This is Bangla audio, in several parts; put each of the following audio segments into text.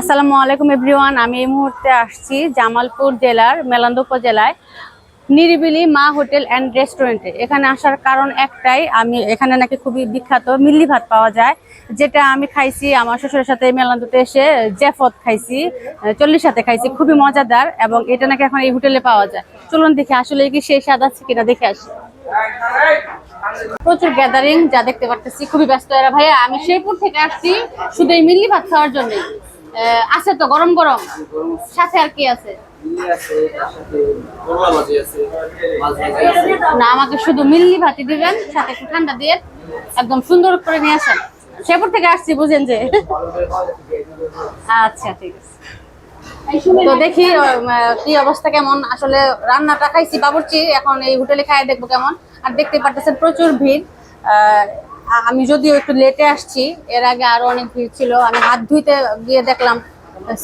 আসসালামু আলাইকুম এভরিওয়ান, আমি এই মুহূর্তে আসছি জামালপুর জেলার মেলান্দ উপজেলায় নিরিবিলি মা হোটেল অ্যান্ড রেস্টুরেন্টে। এখানে আসার কারণ একটাই, আমি এখানে নাকি খুবই বিখ্যাত মিল্লি ভাত পাওয়া যায়। যেটা আমি খাইছি, আমার শ্বশুরের সাথে মেলান্দুতে এসে জেফত খাইছি, চল্লিশ সাথে খাইছি, খুবই মজাদার এবং এটা নাকি এখন এই হোটেলে পাওয়া যায়। চলুন দেখি, আসলে কি সেই স্বাদ আছে কিনা দেখে আসি। প্রচুর গ্যাদারিং যা দেখতে পারতেছি, খুবই ব্যস্ত এরা ভাইয়া। আমি শেরপুর থেকে আসছি শুধু এই মিল্লি ভাত খাওয়ার জন্য আছে তো, গরম গরম। সাথে আর কি আছে? না, আমাকে শুধু মিল্লি ভাতি দিবেন, সাথে একটু ঠান্ডা দিয়ে একদম সুন্দর করে নিয়ে আসেন। শেরপুর থেকে আসছি, বুঝেন যে। আচ্ছা ঠিক আছে। তো দেখি কি অবস্থা, কেমন? আসলে রান্নাটা খাইছি, বাবুর্চি। এখন এই হোটেলে খাইয়ে দেখব কেমন। আর দেখতে পারতেছেন প্রচুর ভিড়। আমি যদিও একটু লেটে আসছি, এর আগে আরও অনেক ভিড় ছিল। আমি হাত ধুইতে গিয়ে দেখলাম,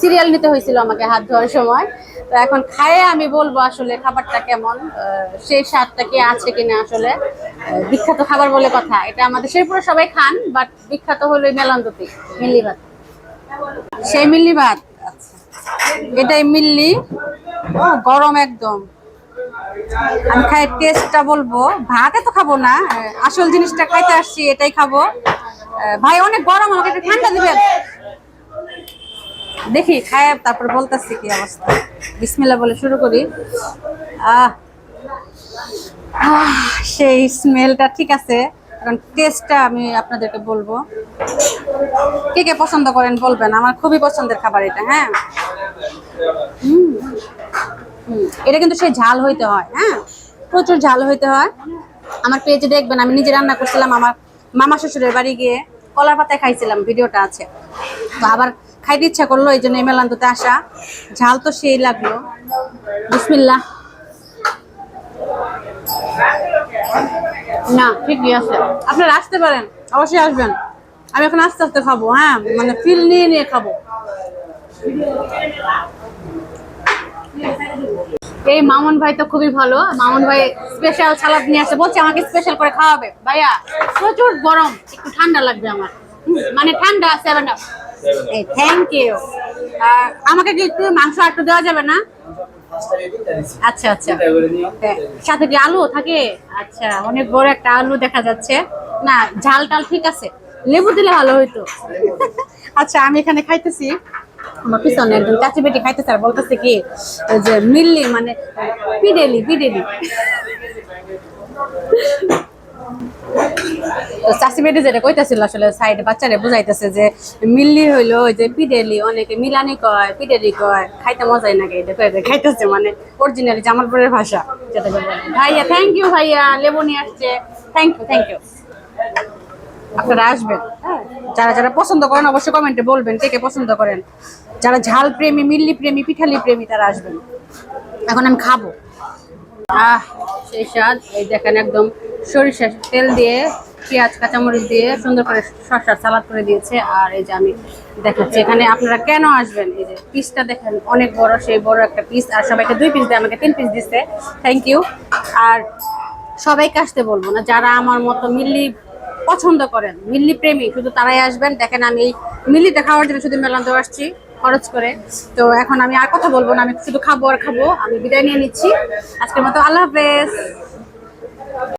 সিরিয়াল নিতে হয়েছিল আমাকে হাত ধোয়ার সময়। তো এখন খায়ে আমি বলব আসলে খাবারটা কেমন সেই স্বাদটা কি আছে কিনা আসলে। বিখ্যাত খাবার বলে কথা। এটা আমাদের শেরপুরে সবাই খান বাট বিখ্যাত হলো মেলান্দতি মিল্লি ভাত। সেই মিল্লি ভাত? আচ্ছা। এটাই মিল্লি। গরম একদম। আমি খাই টেস্টটা বলব। ভাতে তো খাব না আসল জিনিসটা খাইতে আসছি এটাই খাব। ভাই অনেক গরম আমাকে একটু ঠান্ডা দিবেন। দেখি খায় তারপর বলতেছি কি অবস্থা। বিসমিল্লা বলে শুরু করি। আহ সেই স্মেলটা ঠিক আছে। কারণ টেস্টটা আমি আপনাদেরকে বলব। কে কে পছন্দ করেন বলবেন? আমার খুবই পছন্দের খাবার এটা হ্যাঁ? হুম, এটা কিন্তু সেই ঝাল হইতে হয় হ্যাঁ? প্রচুর ঝাল হইতে হয়। আমার পেজে দেখবেন আমি নিজে রান্না করছিলাম আমার মামা শ্বশুরের বাড়ি গিয়ে কলার পাতায় খাইছিলাম ভিডিওটা আছে। তো আবার খাইতে ইচ্ছা করল এই জন্য মেলান্দুতে আসা। ঝাল তো সেই লাগল। বিসমিল্লা না ঠিকই আছে। আপনারা আসতে পারেন অবশ্যই আসবেন। আমি এখন আস্তে আস্তে খাব হ্যাঁ? মানে ফিল নিয়ে নিয়ে খাব। এই মামুন ভাই তো খুবই ভালো। মামুন ভাই স্পেশাল সালাদ নিয়ে আসে। বলছে আমাকে স্পেশাল করে খাওয়াবে। ভাইয়া প্রচুর গরম। একটু ঠান্ডা লাগবে আমার। মানে ঠান্ডা সেভেন আপ থ্যাংক ইউ আমাকে কি একটু মাংস একটু দেওয়া যাবে না? আচ্ছা আচ্ছা। হ্যাঁ, সাথে কি আলু থাকে? আচ্ছা অনেক বড় একটা আলু দেখা যাচ্ছে। না ঝাল টাল ঠিক আছে। লেবু দিলে ভালো হইতো। আচ্ছা আমি এখানে খাইতেছি। আমার পিছনে একজন চাচি বেটি খাইতেছে বলতেছে কি যে মিল্লি মানে পিডেলি পিডেলি। যেটা আসলে বুঝাইতেছে যে মিল্লি হইল যে পিডেলি, অনেকে মিলানি কয়, পিডেলি কয়, খাইতে মজাই নাকি এটা খাইতেছে মানে অরিজিনালি জামালপুরের ভাষা ভাইয়া থ্যাংক ইউ ভাইয়া আসছে। থ্যাংক ইউ থ্যাংক ইউ আপনারা আসবেন। হ্যাঁ? যারা যারা পছন্দ করেন, অবশ্যই কমেন্টে বলবেন কে কে পছন্দ করেন। যারা ঝাল প্রেমী, মিল্লি প্রেমী, পিঠালি প্রেমী, তারা আসবেন এখন আমি খাব। আহ, সেই স্বাদ, এই দেখেন একদম সরিষার তেল দিয়ে, পেঁয়াজ, কাঁচামরিচ দিয়ে সুন্দর করে শসার সালাদ করে দিয়েছে। আর এই যে আমি দেখাচ্ছি, এখানে আপনারা কেন আসবেন? এই যে পিসটা দেখেন, অনেক বড়, সেই বড় একটা পিস আর সবাইকে দুই পিস দিয়ে আমাকে তিন পিস দিচ্ছে। থ্যাংক ইউ আর সবাইকে আসতে বলব না, যারা আমার মতো মিল্লি পছন্দ করেন, মিল্লি প্রেমী, শুধু তারাই আসবেন। দেখেন আমি এই খাওয়ার জন্য শুধু মেলান্তে আসছি। খরচ করে। তো এখন আমি আর কথা বলব না, আমি শুধু খাব আর খাব। আমি বিদায় নিয়ে নিচ্ছি। আজকের মতো আল্লাহ হাফেজ।